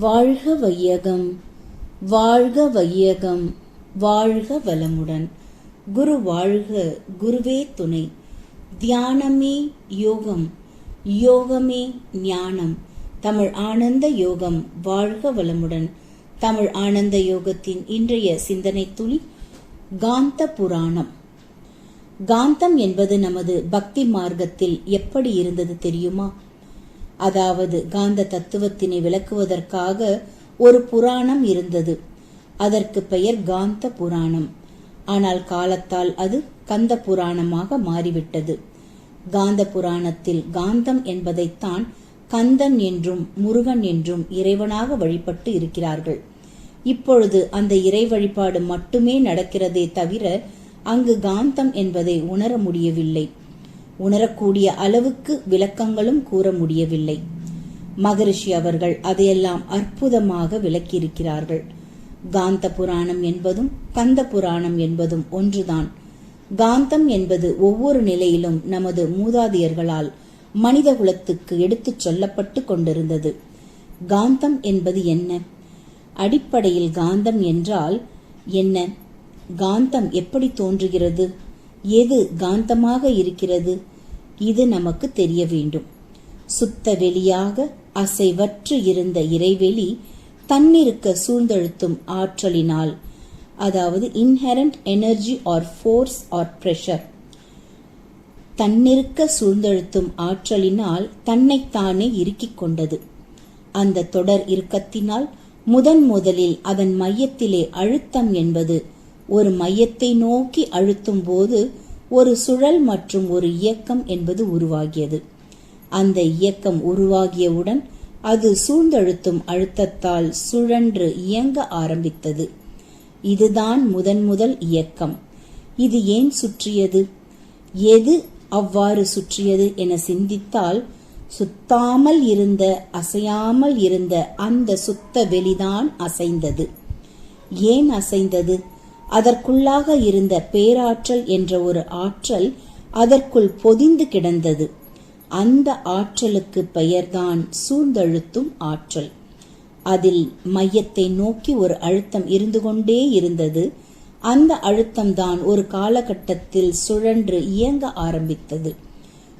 வாழ்க வையகம் வாழ்க வையகம் வாழ்க வளமுடன். குரு வாழ்க குருவே துணை. தியானமே யோகம் யோகமே ஞானம். தமிழ் ஆனந்த யோகம் வாழ்க வளமுடன். தமிழ் ஆனந்த யோகத்தின் இன்றைய சிந்தனை துளி காந்த புராணம். காந்தம் என்பது நமது பக்தி மார்க்கத்தில் எப்படி இருந்தது தெரியுமா? அதாவது காந்த தத்துவத்தினை விளக்குவதற்காக ஒரு புராணம் இருந்தது. அதற்கு பெயர் காந்த புராணம். ஆனால் காலத்தால் அது கந்த புராணமாக மாறிவிட்டது. காந்த புராணத்தில் காந்தம் என்பதைத்தான் கந்தன் என்றும் முருகன் என்றும் இறைவனாக வழிபட்டு இருக்கிறார்கள். இப்பொழுது அந்த இறை வழிபாடு மட்டுமே நடக்கிறதே தவிர அங்கு காந்தம் என்பதை உணர முடியவில்லை. உணரக்கூடிய அளவுக்கு விளக்கங்களும் கூற முடியவில்லை. மகரிஷி அவர்கள் அதையெல்லாம் அற்புதமாக விளக்கியிருக்கிறார்கள். காந்த புராணம் என்பதும் கந்த புராணம் என்பதும் ஒன்றுதான். காந்தம் என்பது ஒவ்வொரு நிலையிலும் நமது மூதாதையர்களால் மனித குலத்துக்கு எடுத்துச் சொல்லப்பட்டு கொண்டிருந்தது. காந்தம் என்பது என்ன? அடிப்படையில் காந்தம் என்றால் என்ன? காந்தம் எப்படி தோன்றுகிறது? எது காந்தமாக இருக்கிறது? இது நமக்கு தெரிய வேண்டும். சுத்த வெளியாக அசைவற்று இருந்த இறைவெளி தன்னிருக்க சூழ்ந்தழுத்தும் ஆற்றலினால் அதாவது inherent energy or force or pressure தன்னிருக்க சூழ்ந்தழுத்தும் ஆற்றலினால் தன்னைத்தானே இறுக்கிக் கொண்டது. அந்த தொடர் இறுக்கத்தினால் முதன் முதலில் அதன் மையத்திலே அழுத்தம் என்பது ஒரு மையத்தை நோக்கி அழுத்தும் போது ஒரு சுழல் மற்றும் ஒரு இயக்கம் என்பது உருவாகியது. அந்த இயக்கம் உருவாகியவுடன் அது சூழ்ந்தழுத்தும் அழுத்தத்தால் சுழன்று இயங்க ஆரம்பித்தது. இதுதான் முதன் முதல் இயக்கம். இது ஏன் சுற்றியது? எது அவ்வாறு சுற்றியது என சிந்தித்தால் சுத்தாமல் இருந்த அசையாமல் இருந்த அந்த சுத்த வெளிதான் அசைந்தது. ஏன் அசைந்தது? அதற்குள்ளாக இருந்த பேராற்றல் என்ற ஒரு ஆற்றல் அதற்குள் பொதிந்து கிடந்தது. அந்த ஆற்றலுக்கு பெயர்தான் சூழ்ந்தழுத்தும் ஆற்றல். அதில் மையத்தை நோக்கி ஒரு அழுத்தம் இருந்து கொண்டே இருந்தது. அந்த அழுத்தம்தான் ஒரு காலகட்டத்தில் சுழன்று இயங்க ஆரம்பித்தது.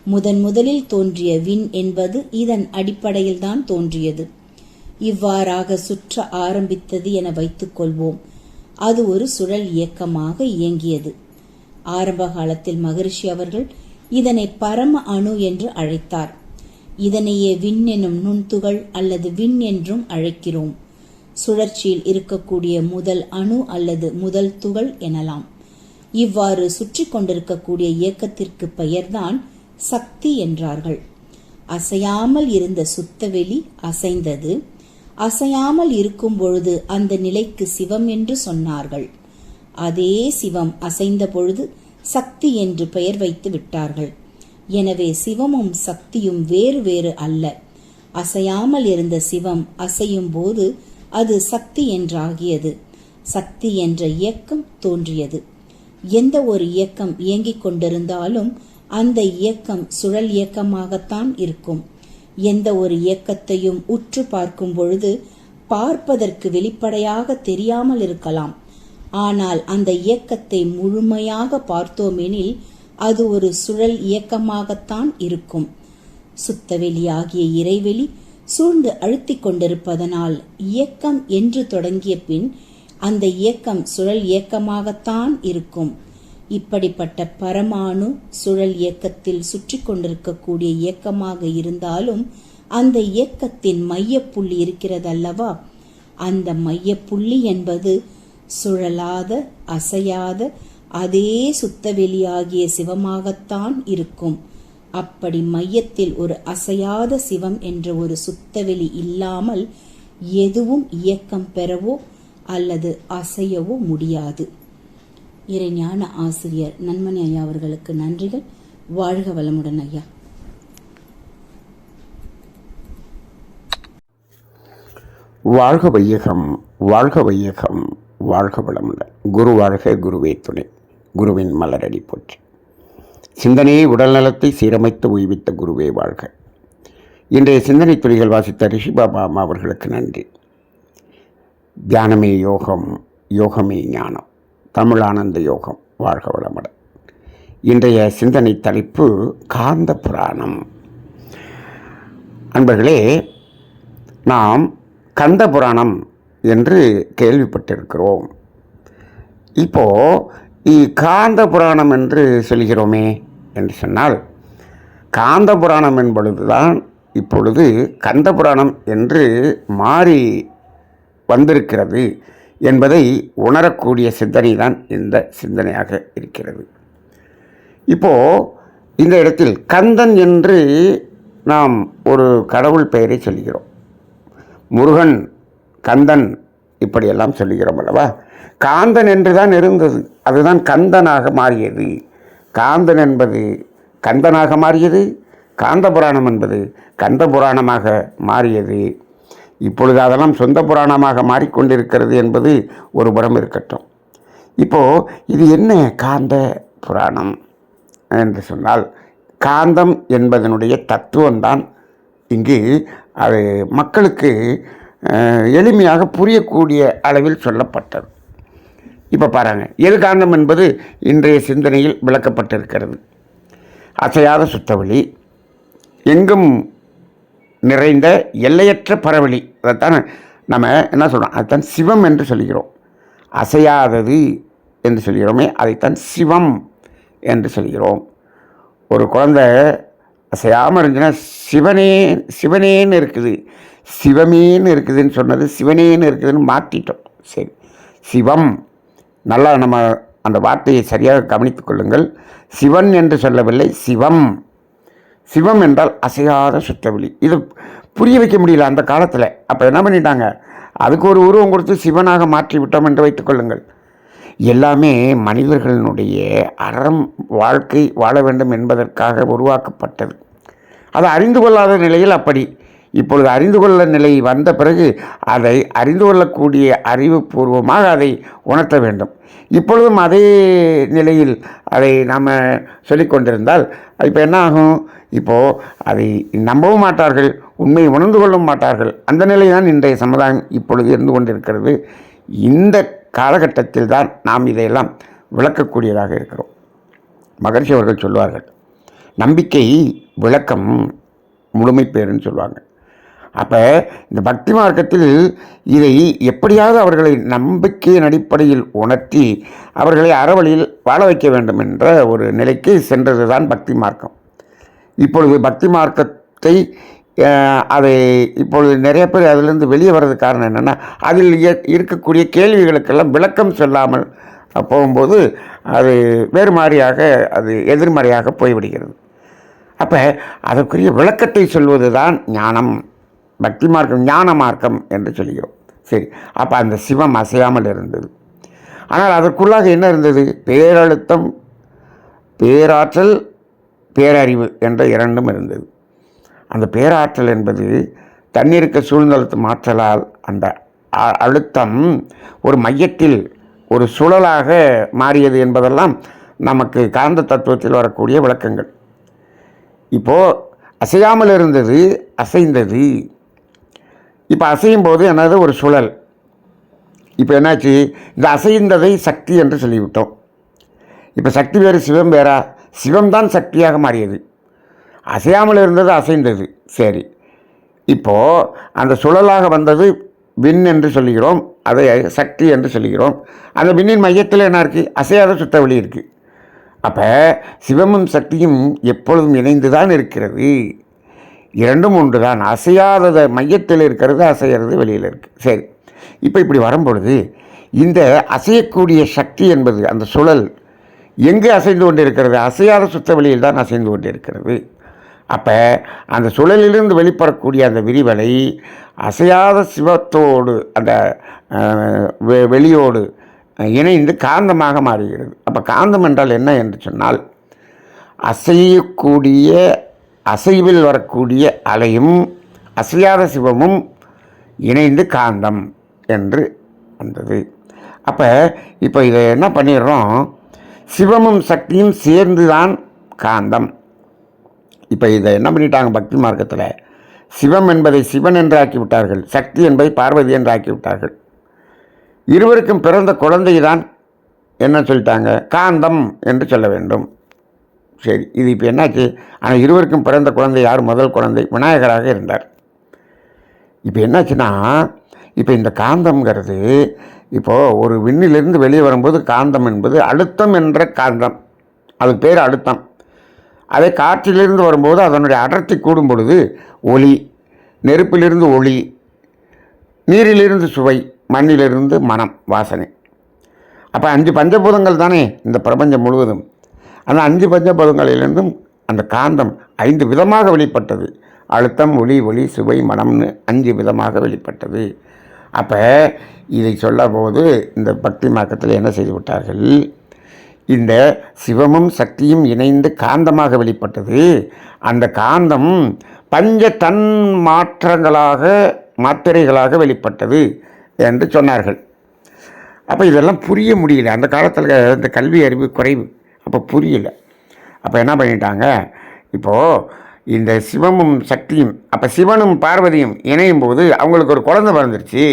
முதன் முதலில் தோன்றிய விண் என்பது இதன் அடிப்படையில்தான் தோன்றியது. இவ்வாறாக சுற்ற ஆரம்பித்தது என வைத்துக் கொள்வோம் அது ஒரு சுழல் இயக்கமாக இயங்கியது. ஆரம்ப காலத்தில் மகரிஷி அவர்கள் இதனை பரம அணு என்று அழைத்தார். இதனையே விண் எனும் நுண்துகள் அல்லது விண் என்றும் அழைக்கிறோம். சுழற்சியில் இருக்கக்கூடிய முதல் அணு அல்லது முதல் துகள் எனலாம். இவ்வாறு சுற்றி கொண்டிருக்கக்கூடிய இயக்கத்திற்கு பெயர்தான் சக்தி என்றார்கள். அசையாமல் இருந்த சுத்தவெளி அசைந்தது. அசையாமல் இருக்கும் பொழுது அந்த நிலைக்கு சிவம் என்று சொன்னார்கள். அதே சிவம் அசைந்த பொழுது சக்தி என்று பெயர் வைத்து விட்டார்கள். எனவே சிவமும் சக்தியும் வேறு வேறு அல்ல. அசையாமல் இருந்த சிவம் அசையும் போது அது சக்தி என்றாகியது. சக்தி என்ற இயக்கம் தோன்றியது. எந்த ஒரு இயக்கம் இயங்கிக் கொண்டிருந்தாலும் அந்த இயக்கம் சுழல் இயக்கமாகத்தான் இருக்கும். எந்த ஒரு இயக்கத்தையும் உற்று பார்க்கும் பொழுது பார்ப்பதற்கு வெளிப்படையாக தெரியாமல் இருக்கலாம். ஆனால் அந்த இயக்கத்தை முழுமையாக பார்த்தோமெனில் அது ஒரு சுழல் இயக்கமாகத்தான் இருக்கும். சுத்தவெளியாகிய இறைவெளி சூழ்ந்து அழுத்திக் கொண்டிருப்பதனால் இயக்கம் என்று தொடங்கிய பின் அந்த இயக்கம் சுழல் இயக்கமாகத்தான் இருக்கும். இப்படிப்பட்ட பரமாணு சுழல் இயக்கத்தில் சுற்றி கொண்டிருக்கக்கூடிய இயக்கமாக இருந்தாலும் அந்த இயக்கத்தின் மையப்புள்ளி இருக்கிறதல்லவா? அந்த மையப்புள்ளி என்பது சுழலாத அசையாத அதே சுத்தவெளியாகிய சிவமாகத்தான் இருக்கும். அப்படி மையத்தில் ஒரு அசையாத சிவம் என்ற ஒரு சுத்தவெளி இல்லாமல் எதுவும் இயக்கம் பெறவோ அல்லது அசையவோ முடியாது. இறைஞான ஆசிரியர் நன்மணி ஐயா அவர்களுக்கு நன்றிகள். வாழ்க வளமுடன் ஐயா. வாழ்க வையகம் வாழ்க வையகம் வாழ்க வளமுடன். குரு வாழ்க குருவே துணை. குருவின் மலரடி போற்றி. சிந்தனையை உடல்நலத்தை சீரமைத்து உய்வித்த குருவே வாழ்க. இன்றைய சிந்தனை துளிகள் வாசித்த ரிஷிபாபா அம்மா அவர்களுக்கு நன்றி. தியானமே யோகம் யோகமே ஞானம். தமிழானந்த யோகம் வாழ்க வளமுடன். இன்றைய சிந்தனை தலைப்பு காந்த புராணம். அன்பர்களே நாம் கந்த புராணம் என்று கேள்விப்பட்டிருக்கிறோம். இப்போ இ- காந்த புராணம் என்று சொல்கிறோமே என்று சொன்னால் காந்த புராணம் என்பதுதான் இப்பொழுது கந்த புராணம் என்று மாறி வந்திருக்கிறது. என்பதை உணரக்கூடிய சிந்தனை தான் இந்த சிந்தனையாக இருக்கிறது. இப்போது இந்த இடத்தில் கந்தன் என்று நாம் ஒரு கடவுள் பெயரை சொல்கிறோம். முருகன் கந்தன் இப்படியெல்லாம் சொல்லுகிறோம் அல்லவா? காந்தன் என்று தான் இருந்தது. அதுதான் கந்தனாக மாறியது. காந்தன் என்பது கந்தனாக மாறியது. காந்த புராணம் என்பது கந்த புராணமாக மாறியது. இப்பொழுது அதெல்லாம் சொந்த புராணமாக மாறிக்கொண்டிருக்கிறது என்பது ஒரு புறம் இருக்கட்டும். இப்போது இது என்ன காந்த புராணம் என்று சொன்னால் காந்தம் என்பதனுடைய தத்துவம்தான். இங்கு அது மக்களுக்கு எளிமையாக புரியக்கூடிய அளவில் சொல்லப்பட்டது. இப்போ பாருங்க எது காந்தம் என்பது இன்றைய சிந்தனையில் விளக்கப்பட்டிருக்கிறது. அசையாத சுத்தவெளி எங்கும் நிறைந்த எல்லையற்ற பரவெளி அதைத்தான் நம்ம என்ன சொல்கிறோம் அதுதான் சிவம் என்று சொல்கிறோம் அசையாதது என்று சொல்கிறோமே அதைத்தான் சிவம் என்று சொல்கிறோம் ஒரு குழந்தை அசையாமல் இருந்துச்சுன்னா சிவனே சிவனேன்னு இருக்குது. சிவமேன்னு இருக்குதுன்னு சொன்னது சிவனேன்னு இருக்குதுன்னு மாற்றிட்டோம் சரி. சிவம். நல்லா நம்ம அந்த வார்த்தையை சரியாக கவனித்துக் கொள்ளுங்கள். சிவன் என்று சொல்லவில்லை சிவம். சிவம் என்றால் அசையாத சுத்தவெளி இது புரிய வைக்க முடியல அந்த காலத்தில். அப்போ என்ன பண்ணிட்டாங்க? அதுக்கு ஒரு உருவம் கொடுத்து சிவனாக மாற்றி விட்டோம் என்று வைத்துக்கொள்ளுங்கள் எல்லாமே மனிதர்களினுடைய அறம் வாழ்க்கை வாழ வேண்டும் என்பதற்காக உருவாக்கப்பட்டது. அதை அறிந்து கொள்ளாத நிலையில் அப்படி இப்பொழுது அறிந்து கொள்ள நிலை வந்த பிறகு அதை அறிந்து கொள்ளக்கூடிய அறிவுபூர்வமாக அதை உணர்த்த வேண்டும். இப்பொழுதும் அதே நிலையில் அதை நாம் சொல்லிக்கொண்டிருந்தால் இப்போ என்ன ஆகும்? இப்போது அதை நம்பவும் மாட்டார்கள் உண்மையை உணர்ந்து கொள்ளவும் மாட்டார்கள். அந்த நிலை தான் இன்றைய சமுதாயம் இப்பொழுது இருந்து கொண்டிருக்கிறது. இந்த காலகட்டத்தில் தான் நாம் இதையெல்லாம் விளக்கக்கூடியதாக இருக்கிறோம். மகர்ஷி அவர்கள் சொல்வார்கள் நம்பிக்கை விளக்கம் முழுமை பேருன்னு சொல்லுவாங்க அப்போ இந்த பக்தி மார்க்கத்தில் இதை எப்படியாவது அவர்களை நம்பிக்கையின் அடிப்படையில் உணர்த்தி அவர்களை அறவழியில் வாழ வைக்க வேண்டும் என்ற ஒரு நிலைக்கு சென்றது தான் பக்தி மார்க்கம். இப்பொழுது பக்தி மார்க்கத்தை அதை இப்பொழுது நிறைய பேர் அதிலிருந்து வெளியே வர்றது காரணம் என்னென்னா அதில் இருக்கக்கூடிய கேள்விகளுக்கெல்லாம் விளக்கம் சொல்லாமல் போகும்போது அது வேறு மாதிரியாக அது எதிர்மறையாக போய்விடுகிறது. அப்போ அதற்குரிய விளக்கத்தை சொல்வது தான் ஞானம். பக்தி மார்க்கம் ஞான மார்க்கம் என்று சொல்கிறோம். சரி அப்போ அந்த சிவம் அசையாமல் இருந்தது. ஆனால் அதற்குள்ளாக என்ன இருந்தது? பேரழுத்தம் பேராற்றல் பேரறிவு என்ற இரண்டும் இருந்தது. அந்த பேராற்றல் என்பது தண்ணீருக்க சூழ்நிலத்து ஆற்றலால் அந்த அழுத்தம் ஒரு மையத்தில் ஒரு சுழலாக மாறியது என்பதெல்லாம் நமக்கு காந்த தத்துவத்தில் வரக்கூடிய விளக்கங்கள். இப்போது அசையாமல் இருந்தது அசைந்தது. இப்போ அசையும் போது என்னது? ஒரு சுழல். இப்போ என்னாச்சு? இந்த அசைந்ததை சக்தி என்று சொல்லிவிட்டோம். இப்போ சக்தி வேறு சிவம் வேறா? சிவம் தான் சக்தியாக மாறியது. அசையாமல் இருந்தது அசைந்தது. சரி. இப்போது அந்த சுழலாக வந்தது விண் என்று சொல்லுகிறோம். அதை சக்தி என்று சொல்லுகிறோம். அந்த விண்ணின் மையத்தில் என்ன இருக்குது அசையாத சுத்தவெளி இருக்குது அப்போ சிவமும் சக்தியும் எப்பொழுதும் இணைந்து தான் இருக்கிறது. இரண்டும் ஒன்று தான் அசையாததை மையத்தில் இருக்கிறது அசைகிறது வெளியில் இருக்குது சரி. இப்போ இப்படி வரும்பொழுது இந்த அசையக்கூடிய சக்தி என்பது அந்த சுழல் எங்கே அசைந்து கொண்டிருக்கிறது? அசையாத சுத்த வெளியில் தான் அசைந்து கொண்டிருக்கிறது. அப்போ அந்த சுழலிலிருந்து வெளிப்படக்கூடிய அந்த விரிவலை அசையாத சிவத்தோடு அந்த வெ- வெளியோடு இணைந்து காந்தமாக மாறுகிறது. அப்போ காந்தம் என்றால் என்ன என்று சொன்னால் அசையக்கூடிய அசைவில் வரக்கூடிய அலையும் அசையாத சிவமும் இணைந்து காந்தம் என்று வந்தது. அப்போ இப்போ இதை என்ன பண்ணிடுறோம்? சிவமும் சக்தியும் சேர்ந்து தான் காந்தம். இப்போ இதை என்ன பண்ணிட்டாங்க பக்தி மார்க்கத்தில்? சிவம் என்பதை சிவன் என்று விட்டார்கள் சக்தி என்பதை பார்வதி என்று ஆக்கிவிட்டார்கள். இருவருக்கும் பிறந்த குழந்தை தான் என்ன சொல்லிட்டாங்க? காந்தம் என்று சொல்ல வேண்டும். சரி இது இப்போ என்னாச்சு? ஆனால் இருவருக்கும் பிறந்த குழந்தை யார்? முதல் குழந்தை விநாயகராக இருந்தார். இப்போ என்னாச்சுன்னா இப்போ இந்த காந்தம்ங்கிறது இப்போது ஒரு விண்ணிலிருந்து வெளியே வரும்போது காந்தம் என்பது அழுத்தம் என்ற காந்தம். அது பேர் அழுத்தம். அதே காற்றிலிருந்து வரும்போது அதனுடைய அடர்த்தி கூடும் பொழுது ஒளி நெருப்பிலிருந்து ஒளி நீரிலிருந்து சுவை மண்ணிலிருந்து மனம் வாசனை. அப்போ அஞ்சு பஞ்சபூதங்கள் தானே இந்த பிரபஞ்சம் முழுவதும். அந்த அஞ்சு பஞ்சபூதங்களிலிருந்தும் அந்த காந்தம் ஐந்து விதமாக வெளிப்பட்டது. அழுத்தம் ஒளி ஒளி சுவை மனம்னு அஞ்சு விதமாக வெளிப்பட்டது. அப்போ இதை சொல்லும்போது இந்த பக்தி மார்க்கத்தில் என்ன செய்து விட்டார்கள்? இந்த சிவமும் சக்தியும் இணைந்து காந்தமாக வெளிப்பட்டது. அந்த காந்தம் பஞ்ச தன் மாற்றங்களாக மாத்திரைகளாக வெளிப்பட்டது என்று சொன்னார்கள். அப்போ இதெல்லாம் புரிய முடியல. அந்த காலத்தில் இந்த கல்வி அறிவு குறைவு. அப்போ புரியல. அப்போ என்ன பண்ணிட்டாங்க? இப்போது இந்த சிவமும் சக்தியும் அப்போ சிவனும் பார்வதியும் இணையும் போது அவங்களுக்கு ஒரு குழந்தை பிறந்துருச்சு.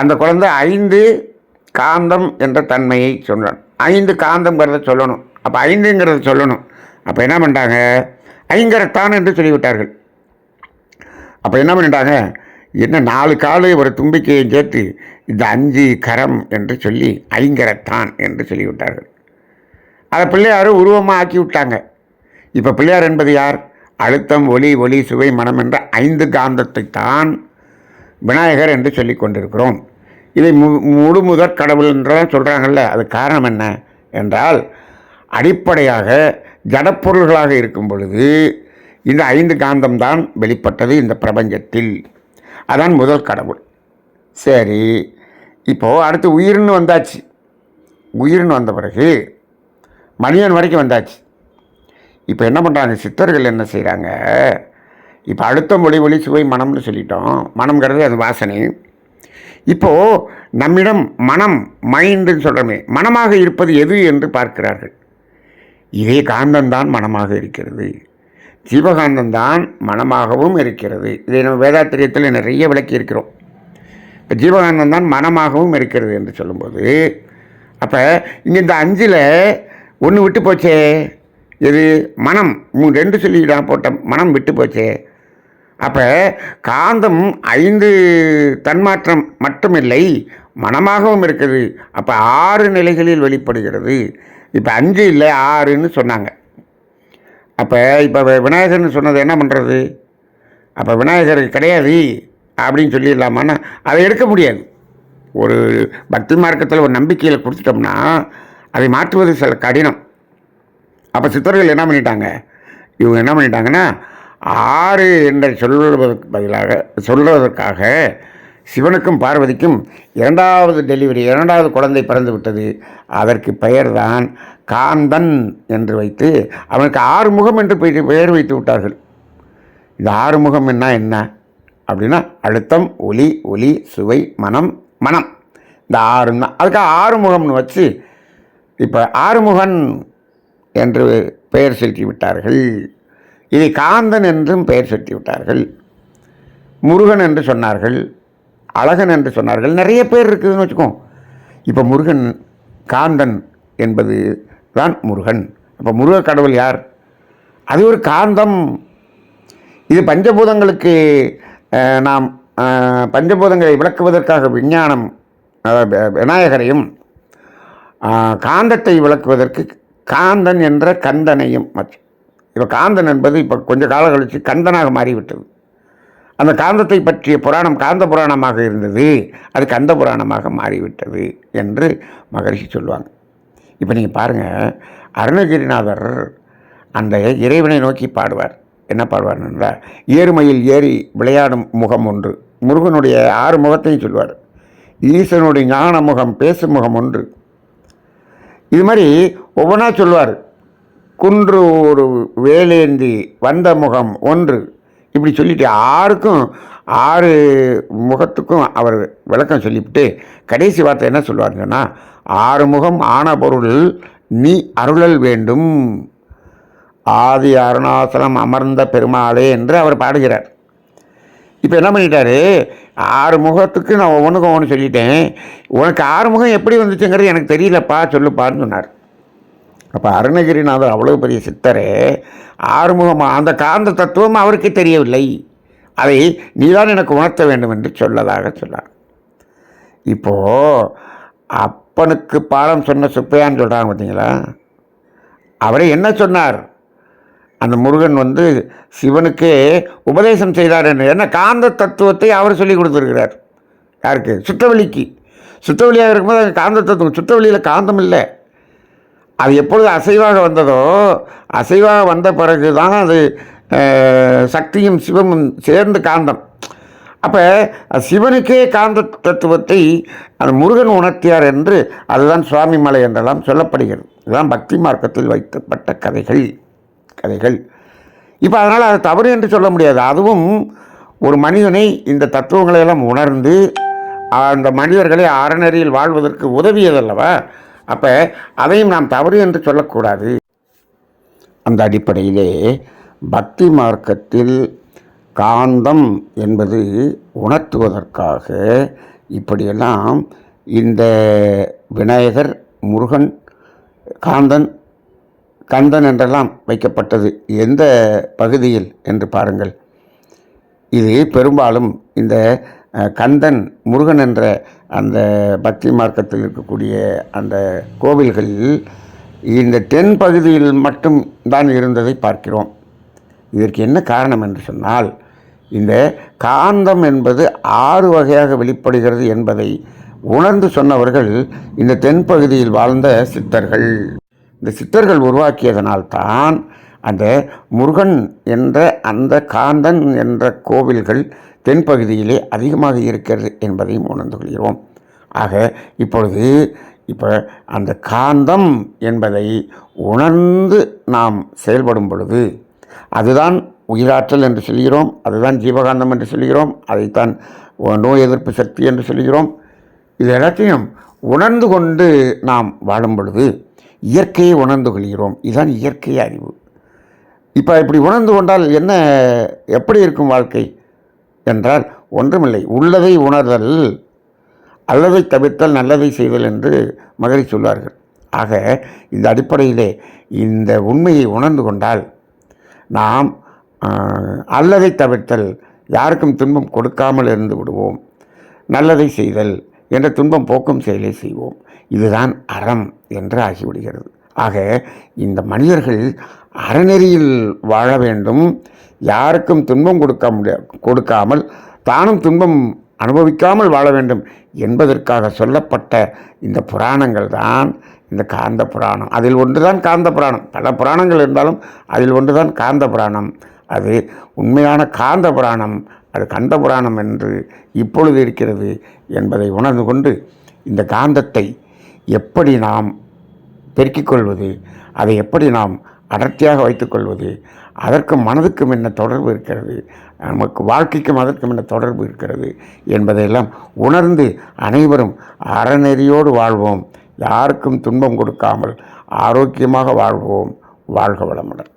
அந்த குழந்தை ஐந்து காந்தம் என்ற தன்மையை சொல்லணும். ஐந்து காந்தம்ங்கிறத சொல்லணும். அப்போ ஐந்துங்கிறத சொல்லணும். அப்போ என்ன பண்ணிட்டாங்க? ஐங்கரத்தான் என்று சொல்லிவிட்டார்கள். அப்போ என்ன பண்ணிட்டாங்க? என்ன நாலு காலு ஒரு தும்பிக்கையை சேர்த்து இந்த அஞ்சு கரம் என்று சொல்லி ஐங்கரத்தான் என்று சொல்லிவிட்டார்கள். அதை பிள்ளையார் உருவமாக ஆக்கி விட்டாங்க. இப்போ பிள்ளையார் என்பது யார்? அழுத்தம் ஒளி ஒளி சுவை மனம் என்ற ஐந்து காந்தத்தை தான் விநாயகர் என்று சொல்லி கொண்டிருக்கிறோம். இதை மு முழு முதற் கடவுள் என்றெல்லாம் சொல்கிறாங்கல்ல அது காரணம் என்ன என்றால் அடிப்படையாக ஜடப்பொருள்களாக இருக்கும் பொழுது இந்த ஐந்து காந்தம்தான் வெளிப்பட்டது இந்த பிரபஞ்சத்தில். அதான் முதல் கடவுள். சரி இப்போது அடுத்து உயிர்னு வந்தாச்சு. உயிர்னு வந்த பிறகு மனிதன் வரைக்கும் வந்தாச்சு. இப்போ என்ன பண்ணுறாங்க சித்தர்கள் என்ன செய்கிறாங்க இப்போ அடுத்த மொழி ஒளி சுவை மனம்னு சொல்லிட்டோம். மனம்ங்கிறது அது வாசனை. இப்போது நம்மிடம் மனம் மைண்டுன்னு சொல்கிறோமே மனமாக இருப்பது எது என்று பார்க்கிறார்கள். இதே காந்தந்தான் மனமாக இருக்கிறது. ஜீவகாந்தந்தான் மனமாகவும் இருக்கிறது. இதை நம்ம வேதாத்திரியத்தில் நிறைய விளக்கி இருக்கிறோம் இப்போ ஜீவகாந்தந்தான் மனமாகவும் இருக்கிறது என்று சொல்லும்போது அப்போ இங்கே இந்த அஞ்சில் ஒன்று விட்டு போச்சே. இது மனம். மூ ரெண்டு சொல்லி நான் போட்ட மனம் விட்டு போச்சே. அப்போ காந்தம் ஐந்து தன்மாற்றம் மட்டுமில்லை மனமாகவும் இருக்குது. அப்போ ஆறு நிலைகளில் வெளிப்படுகிறது. இப்போ அஞ்சு இல்லை ஆறுன்னு சொன்னாங்க. அப்போ இப்போ விநாயகர்னு சொன்னது என்ன பண்ணுறது அப்போ விநாயகர் கிடையாது அப்படின்னு சொல்லிடலாமான்னா அதை எடுக்க முடியாது. ஒரு பக்தி மார்க்கத்தில் ஒரு நம்பிக்கையில் கொடுத்துட்டோம்னா அதை மாற்றுவது சில கடினம். அப்போ சித்தர்கள் என்ன பண்ணிட்டாங்க? இவங்க என்ன பண்ணிட்டாங்கன்னா ஆறு என்று சொல்வதற்கு பதிலாக சொல்வதற்காக சிவனுக்கும் பார்வதிக்கும் இரண்டாவது டெலிவரி இரண்டாவது குழந்தை பிறந்து விட்டது. அதற்கு பெயர்தான் காந்தன் என்று வைத்து அவனுக்கு ஆறுமுகம் என்று பெயர் பெயர் வைத்து விட்டார்கள். இந்த ஆறுமுகம் என்ன என்ன? அப்படின்னா அழுத்தம் ஒலி ஒலி சுவை மனம் மனம். இந்த ஆறு தான் அதுக்காக ஆறுமுகம்னு வச்சு இப்போ ஆறுமுகன் என்று பெயர் செலுத்தி இதை காந்தன் என்றும் பெயர் செலுத்தி விட்டார்கள். முருகன் என்று சொன்னார்கள். அழகன் என்று சொன்னார்கள். நிறைய பேர் இருக்குதுன்னு வச்சுக்கோ. இப்போ முருகன் காந்தன் என்பது தான் முருகன். இப்போ முருக கடவுள் யார்? அது ஒரு காந்தம். இது பஞ்சபூதங்களுக்கு நாம் பஞ்சபூதங்களை விளக்குவதற்காக விஞ்ஞானம் விநாயகரையும் காந்தத்தை விளக்குவதற்கு காந்தன் என்ற கந்தனையும் இப்போ காந்தன் என்பது இப்போ கொஞ்ச காலம் கழித்து கந்தனாக மாறிவிட்டது. அந்த காந்தத்தை பற்றிய புராணம் காந்த புராணமாக இருந்தது. அது கந்த புராணமாக மாறிவிட்டது என்று மகரிஷி சொல்லுவாங்க. இப்போ நீங்கள் பாருங்கள் அருணகிரிநாதர் அந்த இறைவனை நோக்கி பாடுவார். என்ன பாடுவார் என்றால் ஏறுமையில் ஏறி விளையாடும் முகம் ஒன்று. முருகனுடைய ஆறு முகத்தையும் சொல்லுவார். ஈசனுடைய ஞான முகம் பேசும் முகம் ஒன்று. இது மாதிரி ஒவ்வொன்றா சொல்லுவார். குன்று ஒரு வேலேந்தி வந்த முகம் ஒன்று. இப்படி சொல்லிட்டு ஆறுக்கும் ஆறு முகத்துக்கும் அவர் விளக்கம் சொல்லிவிட்டு கடைசி வார்த்தை என்ன சொல்லுவாருங்கன்னா ஆறு முகம் ஆன பொருள் நீ அருளல் வேண்டும். ஆதி அருணாசலம் அமர்ந்த பெருமாளே என்று அவர் பாடுகிறார். இப்போ என்ன பண்ணிட்டாரு? ஆறு முகத்துக்கு நான் ஒவ்வொன்றுக்கும் ஒன்று சொல்லிட்டேன். உனக்கு ஆறு முகம் எப்படி வந்துச்சுங்கிறது எனக்கு தெரியலப்பா சொல்லுப்பான்னு சொன்னார். அப்போ அருணகிரிநாதர் அவ்வளோ பெரிய சித்தரே ஆறுமுகம் அந்த காந்த தத்துவம் அவருக்கு தெரியவில்லை. அதை நீதான் எனக்கு உணர்த்த வேண்டும் என்று சொல்லதாக சொன்னார். இப்போது அப்பனுக்கு பாடம் சொன்ன சுப்பையான்னு சொல்கிறாங்க பார்த்தீங்களா அவரை என்ன சொன்னார்? அந்த முருகன் வந்து சிவனுக்கே உபதேசம் செய்தார் என்று. என்ன காந்த தத்துவத்தை அவர் சொல்லி கொடுத்துருக்கிறார். யாருக்கு? சுத்தவெளிக்கு. சுத்தவெளியாக இருக்கும்போது அங்கே காந்த தத்துவம். சுத்தவெளியில் காந்தம் இல்லை. அது எப்பொழுது அசைவாக வந்ததோ அசைவாக வந்த பிறகு தான் அது சக்தியும் சிவமும் சேர்ந்து காந்தம். அப்போ சிவனுக்கே காந்த தத்துவத்தை அந்த முருகன் உணர்த்தியார் என்று அதுதான் சுவாமி மலை என்றெல்லாம் சொல்லப்படுகிறது. இதுதான் பக்தி மார்க்கத்தில் வைக்கப்பட்ட கதைகள். கதைகள். இப்போ அதனால் அது தவறு என்று சொல்ல முடியாது. அதுவும் ஒரு மனிதனை இந்த தத்துவங்களை எல்லாம் உணர்ந்து அந்த மனிதர்களை அறநெறியில் வாழ்வதற்கு உதவியதல்லவா? அப்போ அதையும் நாம் தவறு என்று சொல்லக்கூடாது. அந்த அடிப்படையிலே பக்தி மார்க்கத்தில் காந்தம் என்பது உணர்த்துவதற்காக இப்படியெல்லாம் இந்த விநாயகர் முருகன் காந்தன் கந்தன் என்றெல்லாம் வைக்கப்பட்டது எந்த பகுதியில் என்று பாருங்கள். இது பெரும்பாலும் இந்த கந்தன் முருகன் என்ற அந்த பக்தி மார்க்கத்தில் இருக்கக்கூடிய அந்த கோவில்களில் இந்த தென் பகுதியில் மட்டும் தான் இருந்ததை பார்க்கிறோம். இதற்கு என்ன காரணம் என்று சொன்னால் இந்த காந்தம் என்பது ஆறு வகையாக வெளிப்படுகிறது என்பதை உணர்ந்து சொன்னவர்கள் இந்த தென்பகுதியில் வாழ்ந்த சித்தர்கள். இந்த சித்தர்கள் உருவாக்கியதனால்தான் அந்த முருகன் என்ற அந்த காந்தன் என்ற கோவில்கள் தென்பகுதியிலே அதிகமாக இருக்கிறது என்பதையும் உணர்ந்து கொள்கிறோம். ஆக இப்பொழுது இப்போ அந்த காந்தம் என்பதை உணர்ந்து நாம் செயல்படும் பொழுது அதுதான் உயிராற்றல் என்று சொல்கிறோம் அதுதான் ஜீவகாந்தம் என்று சொல்கிறோம் அதைத்தான் நோய் எதிர்ப்பு சக்தி என்று சொல்கிறோம். இது எல்லாத்தையும் உணர்ந்து கொண்டு நாம் வாழும் பொழுது இயற்கையை உணர்ந்து கொள்கிறோம். இதுதான் இயற்கை அறிவு. இப்போ இப்படி உணர்ந்து கொண்டால் என்ன எப்படி இருக்கும் வாழ்க்கை? என்றால் ஒன்றுமில்லை. உள்ளதை உணர்தல் அல்லதை தவிர்த்தல் நல்லதை செய்தல் என்று மகரி சொல்வார்கள். ஆக இந்த அடிப்படையிலே இந்த உண்மையை உணர்ந்து கொண்டால் நாம் அல்லதை தவிர்த்தல் யாருக்கும் துன்பம் கொடுக்காமல் இருந்து விடுவோம். நல்லதை செய்தல் என்ற துன்பம் போக்கும் செயலை செய்வோம். இதுதான் அறம் என்று ஆகிவிடுகிறது. ஆக இந்த மனிதர்கள் அறநெறியில் வாழ வேண்டும். யாருக்கும் துன்பம் கொடுக்க முடிய கொடுக்காமல் தானும் துன்பம் அனுபவிக்காமல் வாழ வேண்டும் என்பதற்காக சொல்லப்பட்ட இந்த புராணங்கள் தான் இந்த காந்த புராணம். அதில் ஒன்று தான் காந்த புராணம். பல புராணங்கள் இருந்தாலும் அதில் ஒன்று தான் காந்த புராணம். அது உண்மையான காந்த புராணம். அது கந்த புராணம் என்று இப்பொழுது இருக்கிறது என்பதை உணர்ந்து கொண்டு இந்த காந்தத்தை எப்படி நாம் பெருக்கிக் கொள்வது அதை எப்படி நாம் அடர்த்தியாக வைத்துக்கொள்வது அதற்கும் மனதுக்கும் என்ன தொடர்பு இருக்கிறது நமக்கு வாழ்க்கைக்கும் அதற்கும் என்ன தொடர்பு இருக்கிறது என்பதையெல்லாம் உணர்ந்து அனைவரும் அறநெறியோடு வாழ்வோம். யாருக்கும் துன்பம் கொடுக்காமல் ஆரோக்கியமாக வாழ்வோம். வாழ்க வளமுடன்.